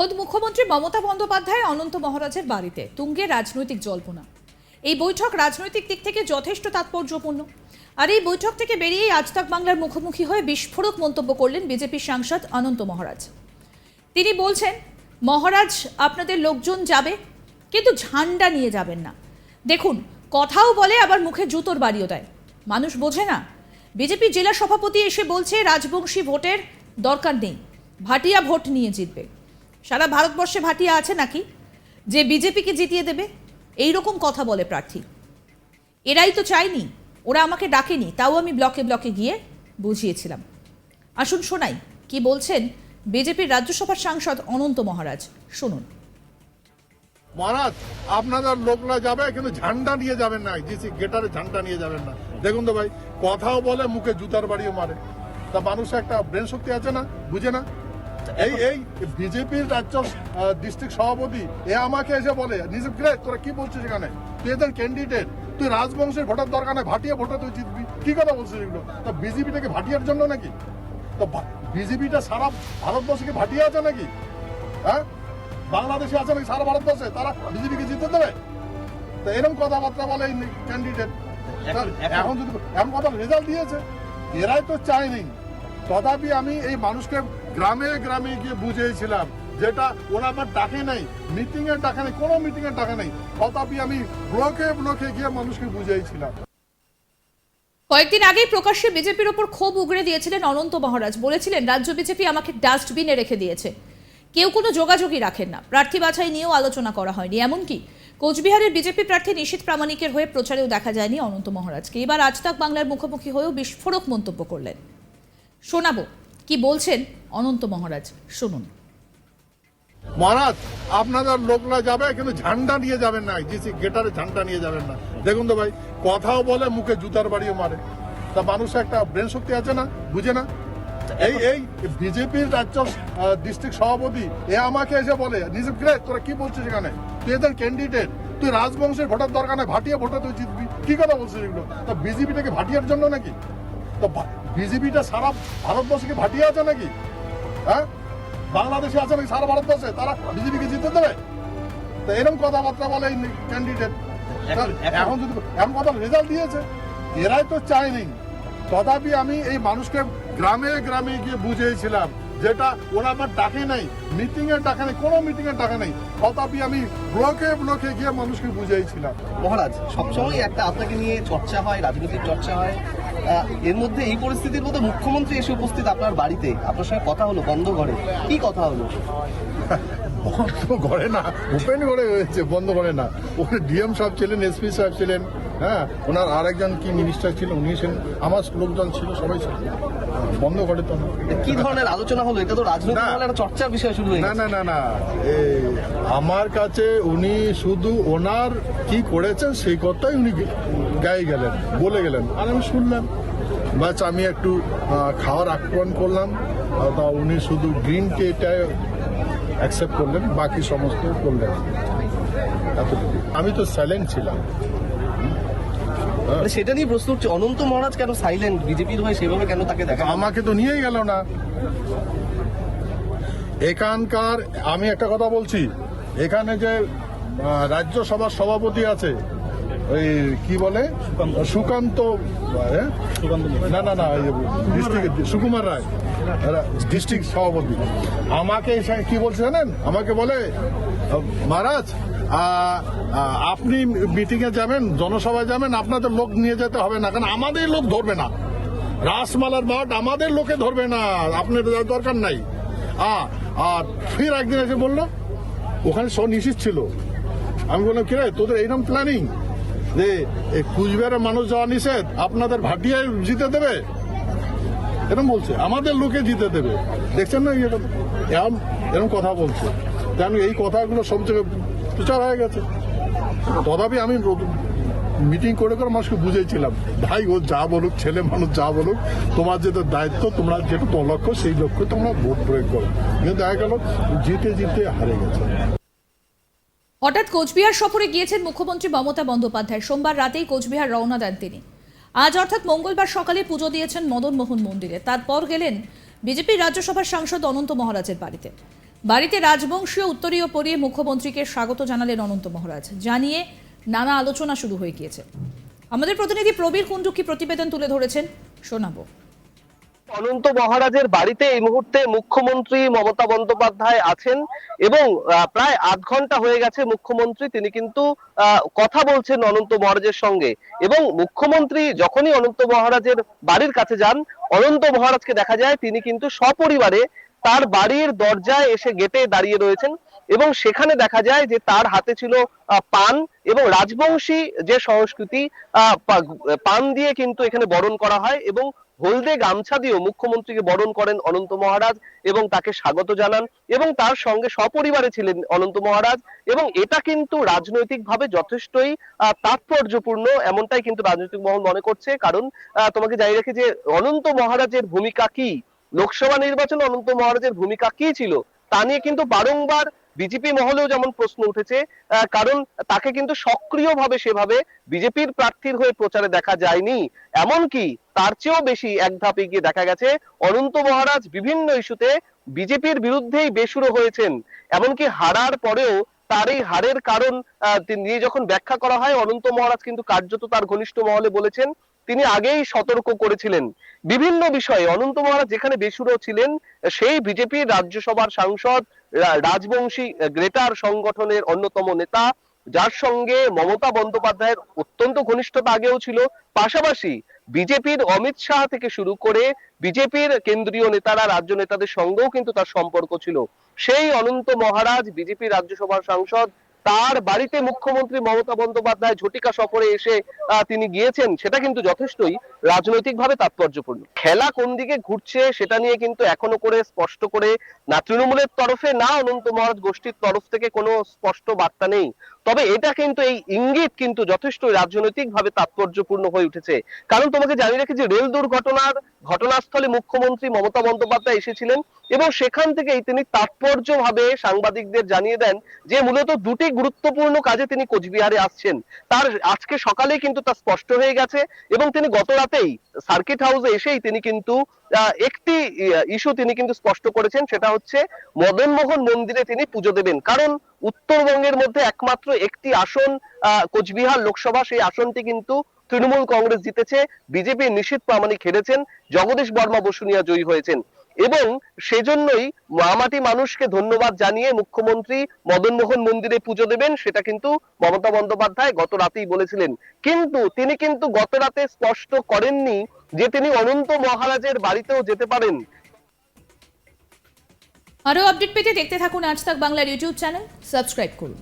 খোদ মুখ্যমন্ত্রী মমতা বন্দ্যোপাধ্যায় অনন্ত মহারাজের বাড়িতে। তুঙ্গে রাজনৈতিক জল্পনা। এই বৈঠক রাজনৈতিক দিক থেকে যথেষ্ট তাৎপর্যপূর্ণ। আর এই বৈঠক থেকে বেরিয়েই আজ তাক বাংলার মুখোমুখি হয়ে বিস্ফোরক মন্তব্য করলেন বিজেপির সাংসদ অনন্ত মহারাজ। তিনি বলছেন, মহারাজ, আপনাদের লোকজন যাবে, কিন্তু ঝান্ডা নিয়ে যাবেন না। দেখুন, কথাও বলে আবার মুখে জুতোর বাড়িও দেয়। মানুষ বোঝে না, বিজেপি জেলা সভাপতি এসে বলছে, রাজবংশী ভোটের দরকার নেই। ভাটিয়া ভোট নিয়ে জিতবে। সারা ভারতবর্ষে ভাটিয়া আছে নাকি? যে বিজেপিকে জিতিয়ে দেবে এই রকম কথা বলে প্রার্থী। এরাই তো চায়নি, ওরা আমাকে ডাকেনি, তাও আমি ব্লকে ব্লকে গিয়ে বুঝিয়েছিলাম। আসুন শোনাই, কি বলছেন বিজেপির রাজ্যসভার সাংসদ অনন্ত মহারাজ, শুনুন। মহারাজ, আপনাদের লোকরা যাবে, কিন্তু ঝান্ডা নিয়ে যাবেন না, জিসি গেটারে ঝান্ডা নিয়ে যাবেন না। দেখুন তো ভাই, কথাও বলে, মুখে জুতার বাড়িও মারে। তা মানুষ একটা ব্রেন শক্তি আছে না? বুঝে না? এই এই বিজেপির রাজ্য ডিস্ট্রিক্ট সভাপতি এ আমাকে এসে বলে নিজে তোরা কি বলছিস এখানে? তুই এদের ক্যান্ডিডেট তুই রাজবংশের ভোটার দরকার নেই ভাটিয়া ভোটে তুই জিতবি। কি কথা বলছিস এগুলো? তা বিজেপিটাকে ভাটিয়ার জন্য নাকি? তো বিজেপিটা সারা ভারতবর্ষকে ভাটিয়া আছে নাকি? হ্যাঁ? বাংলাদেশে আছে নাকি সারা ভারতবর্ষে? তারা বিজেপিকে জিতে দেবে? তো এরকম কথাবার্তা বলে ক্যান্ডিডেট এখন যদি এমন কথা রেজাল্ট দিয়েছে। এরাই তো চায়নি। তথাপি আমি এই মানুষকে গ্রামে গ্রামে গিয়ে বুঝিয়েছিলাম যেটা ওরা আমার ডাকে নাই মিটিং এর ডাকে নেই, কোনো মিটিং এর ডাকে নেই। তথাপি আমি ব্লকে ব্লকে গিয়ে মানুষকে বুঝিয়েছিলাম। কয়েকদিন আগেই প্রকাশ্যে বিজেপির ওপর ক্ষোভ উগড়ে দিয়েছিলেন অনন্ত মহারাজ। বলেছিলেন, রাজ্য বিজেপি আমাকে ডাস্টবিনে রেখে দিয়েছে। কেউ কোনো যোগাযোগই রাখেন না। প্রার্থী বাছাই নিয়েও আলোচনা করা হয়নি। এমনকি কোচবিহারের বিজেপি প্রার্থী নিশীত প্রামাণিকের হয়ে প্রচারেও দেখা যায়নি অনন্ত মহারাজকে। এবার আজ তাক বাংলার মুখোমুখি হয়েও বিস্ফোরক মন্তব্য করলেন। শোনাবো, কি বলছেন অনন্ত মহারাজ, শুনুন। মহারাজ আপনাদের লোকরা যাবে, কিন্তু ঝান্ডা নিয়ে যাবেন না। জিসি গেটারে ঝান্ডা নিয়ে যাবেন না। দেখুন তো ভাই, কথাও বলে, মুখে জুতার বাড়িও মারে। তা মানুষ একটা ব্রেন শক্তি আছে না? বুঝে না? এই এই বিজেপির রাজ্য ডিস্ট্রিক্ট সভাপতি, এ আমাকে এসে বলে নিজে তোরা কি বলছিস এখানে? তুই এদের ক্যান্ডিডেট তুই রাজবংশের ভোটার দরকার নেই ভাটিয়া ভোটে তুই জিতবি। কি কথা বলছিস এগুলো? তা বিজেপিটাকে ভাটিয়ার জন্য নাকি? তো বিজেপিটা সারা ভারতবর্ষকে ভাটিয়া আছে নাকি? হ্যাঁ? বাংলাদেশে আছে নাকি? সারা ভারতবর্ষে তারা বিজেপিকে জিতে দেবে? তো এরকম কথাবার্তা বলে ক্যান্ডিডেট এখন যদি এমন কথা রেজাল্ট দিয়েছে। এরাই তো চায়নি। তথাপি আমি এই মানুষকে গ্রামে গ্রামে গিয়ে বুঝিয়েছিলাম যেটা ওরা আমার ডাকে নাই। মিটিং এর ডাকে নেই কোনো মিটিং এর ডাকে নেই। তথাপি আমি ব্লকে ব্লকে গিয়ে মানুষকে বুঝিয়েছিলাম। মহারাজ সবসময় একটা আপনাকে নিয়ে চর্চা হয় রাজনৈতিক চর্চা হয়। এর মধ্যে এই পরিস্থিতির মধ্যে মুখ্যমন্ত্রী এসে উপস্থিত আপনার বাড়িতে। আপনার সঙ্গে কথা হলো বন্ধ ঘরে কি কথা হলো? বন্ধ ঘরে না ওপেন ঘরে হয়েছে বন্ধ ঘরে না। ওখানে ডিএম সাহেব ছিলেন, এসপি সাহেব ছিলেন। হ্যাঁ ওনার আরেকজন কি মিনিস্টার ছিল উনি ছিলেন আমার লোকজন ছিল সবাই ছিল। বন্ধ করে তো। না কি ধরনের আলোচনা হলো? এটা তো রাজনৈতিক চর্চার বিষয় শুরু না না না না। আমার কাছে উনি শুধু ওনার কি করেছেন সেই কথাই উনি গায়ে গেলেন বলে গেলেন। আর আমি শুনলাম। বাস আমি একটু খাওয়ার আক্রমণ করলাম। তা উনি শুধু গ্রিন টি এটা অ্যাকসেপ্ট করলেন বাকি সমস্ত করলেন। এতটুকু আমি তো স্যালেন্ট ছিলাম। সেটা নিয়ে প্রশ্ন উঠছে অনন্ত মহারাজ কেন সাইলেন্ট বিজেপির হয়ে সেভাবে কেন তাকে দেখা আমাকে তো নিয়েই গেল না। এখানকার আমি একটা কথা বলছি এখানে যে রাজ্যসভার সভাপতি আছে ওই কি বলে? সুকান্ত। হ্যাঁ? না না না ডিস্ট্রিক্ট সুকুমার রায়। ডিস্ট্রিক্ট সভাপতি। আমাকে কি বলছে জানেন? আমাকে বলে মহারাজ আপনি মিটিং এ যাবেন জনসভায় যাবেন আপনাদের লোক নিয়ে যেতে হবে না কারণ আমাদের লোক ধরবে না। রাসমালার মাঠ আমাদের লোকে ধরবে না আপনার দরকার নাই। আর ফির একদিন এসে বলল ওখানে সব নিশ্চিত ছিল। আমি বললাম কিরে তোদের এইরকম প্ল্যানিং যে, এই কুচবিহারের মানুষ যাওয়া নিষেধ, আপনাদের ভাটিয়ায় জিতে দেবে? এরকম বলছে, আমাদের লোকে জিতে দেবে। দেখছেন না ইয়েটা এরম এরকম কথা বলছে। আমি এই কথাগুলো সব জায়গায় প্রচার হয়ে গেছে। তথাপি আমি মিটিং করে করে মানুষকে বুঝেছিলাম ভাই, ও যা বলুক, ছেলে মানুষ যা বলুক, তোমার যেটা দায়িত্ব, তোমরা যেটা লক্ষ্য সেই লক্ষ্যে তোমরা ভোট প্রয়োগ করো। কিন্তু দেখা গেল, জিতে জিতে হারে গেছে। হঠাৎ কোচবিহার সফরে গিয়েছেন মুখ্যমন্ত্রী মমতা বন্দ্যোপাধ্যায়। সোমবার রাতেই কোচবিহার রওনা দেন তিনি। আজ অর্থাৎ মঙ্গলবার সকালে পুজো দিয়েছেন মদন মোহন মন্দিরে। তারপর গেলেন বিজেপির রাজ্যসভার সাংসদ অনন্ত মহারাজের বাড়িতে। বাড়িতে রাজবংশীয় উত্তরীয় পরিয়ে মুখ্যমন্ত্রীকে স্বাগত জানালেন অনন্ত মহারাজ, জানিয়ে নানা আলোচনা শুরু হয়ে গিয়েছে। আমাদের প্রতিনিধি প্রবীর কুণ্ডু কি প্রতিবেদন তুলে ধরেছেন শোনাবো। অনন্ত মহারাজের বাড়িতে এই মুহূর্তে মুখ্যমন্ত্রী মমতা বন্দ্যোপাধ্যায় আছেন এবং প্রায় আধ ঘণ্টা হয়ে গেছে মুখ্যমন্ত্রী, তিনি কিন্তু কথা বলছেন অনন্ত মহারাজের সঙ্গে। এবং মুখ্যমন্ত্রী যখনই অনন্ত মহারাজের বাড়ির কাছে যান, অনন্ত মহারাজকে দেখা যায় তিনি কিন্তু সপরিবারে তার বাড়ির দরজায় এসে গেটে দাঁড়িয়ে রয়েছেন এবং সেখানে দেখা যায় যে তার হাতে ছিল পান এবং রাজবংশী যে সংস্কৃতি পান দিয়ে কিন্তু এখানে বরণ করা হয় এবং হলদে গামছা দিয়েও মুখ্যমন্ত্রীকে বরণ করেন অনন্ত মহারাজ এবং তাকে স্বাগত জানান এবং তার সঙ্গে সপরিবারে ছিলেন অনন্ত মহারাজ এবং এটা কিন্তু রাজনৈতিকভাবে যথেষ্টই তাৎপর্যপূর্ণ এমনটাই কিন্তু রাজনৈতিক মহল মনে করছে। কারণ তোমাকে জানিয়ে রাখি যে অনন্ত মহারাজের ভূমিকা কি? লোকসভা নির্বাচনে অনন্ত মহারাজের ভূমিকা কি ছিল? তা নিয়ে কিন্তু বারংবার বিজেপি মহলেও যেমন প্রশ্ন উঠেছে কারণ তাকে কিন্তু সক্রিয়ভাবে সেভাবে বিজেপির প্রার্থীর হয়ে প্রচারে দেখা যায়নি। এমনকি তার চেয়েও বেশি এক ধাপ এগিয়ে দেখা গেছে, অনন্ত মহারাজ বিভিন্ন ইস্যুতে বিজেপির বিরুদ্ধেই বেসুরো হয়েছেন। এমনকি হারার পরেও তার এই হারের কারণ নিয়ে যখন ব্যাখ্যা করা হয়, অনন্ত মহারাজ কিন্তু কার্যত তার ঘনিষ্ঠ মহলে বলেছেন তিনি আগেই সতর্ক করেছিলেন। বিভিন্ন বিষয়ে অনন্ত মহারাজ যেখানে বেসুরো ছিলেন, সেই বিজেপির রাজ্যসভার সাংসদ রাজবংশী, গ্রেটার সংগঠনের অন্যতম নেতা, যার সঙ্গে মমতা বন্দ্যোপাধ্যায়ের অত্যন্ত ঘনিষ্ঠতা আগেও ছিল। পাশাপাশি বিজেপির অমিত শাহ থেকে শুরু করে বিজেপির কেন্দ্রীয় নেতারা, রাজ্য নেতাদের সঙ্গেও কিন্তু তার সম্পর্ক ছিল। সেই অনন্ত মহারাজ বিজেপি রাজ্যসভার সাংসদ তার বাড়িতে মুখ্যমন্ত্রী মমতা বন্দ্যোপাধ্যায় ঝটিকা সফরে এসে তিনি গিয়েছেন, সেটা কিন্তু যথেষ্টই রাজনৈতিকভাবে তাৎপর্যপূর্ণ। খেলা কোন দিকে ঘুরছে সেটা নিয়ে কিন্তু এখনও করে স্পষ্ট করে না। তৃণমূলের তরফে না অনন্ত মহারাজ গোষ্ঠীর তরফ থেকে কোনো স্পষ্ট বার্তা নেই। তবে এটা কিন্তু এই ইঙ্গিত কিন্তু যথেষ্ট রাজনৈতিকভাবে তাৎপর্যপূর্ণ হয়ে উঠেছে। কারণ তোমাকে জানিয়ে রাখি যে রেল দুর্ঘটনার ঘটনাস্থলে মুখ্যমন্ত্রী মমতা বন্দ্যোপাধ্যায় এসেছিলেন এবং সেখান থেকেই তিনি তাৎপর্যভাবে সাংবাদিকদের জানিয়ে দেন যে মূলত দুটি গুরুত্বপূর্ণ কাজে তিনি কোচবিহারে আসছেন। তার আজকে সকালে কিন্তু তা স্পষ্ট হয়ে গেছে এবং তিনি গত রাতেই সার্কিট হাউসে এসেই তিনি কিন্তু একটি ইস্যু তিনি কিন্তু স্পষ্ট করেছেন, সেটা হচ্ছে মদন মোহন মন্দিরে তিনি পুজো দেবেন। কারণ উত্তরবঙ্গের মধ্যে একমাত্র একটি আসন কোচবিহার লোকসভা, সেই আসনটি কিন্তু তৃণমূল কংগ্রেস জিতেছে, বিজেপি নিশীত প্রামাণিক হেরেছেন, জগদীশ বর্মা বসুনিয়া জয়ী হয়েছেন। এবং সেজন্যই মামাটি মানুষকে ধন্যবাদ জানিয়ে মুখ্যমন্ত্রী মদন মোহন মন্দিরে পুজো দেবেন, সেটা কিন্তু মমতা বন্দ্যোপাধ্যায় গত রাতেই বলেছিলেন। কিন্তু তিনি কিন্তু গত রাতে স্পষ্ট করেননি যে তিনি অনন্ত মহারাজের বাড়িতেও যেতে পারেন। আরও আপডেট পেতে দেখতে থাকুন আজ তাক বাংলার ইউটিউব চ্যানেল। সাবস্ক্রাইব করুন।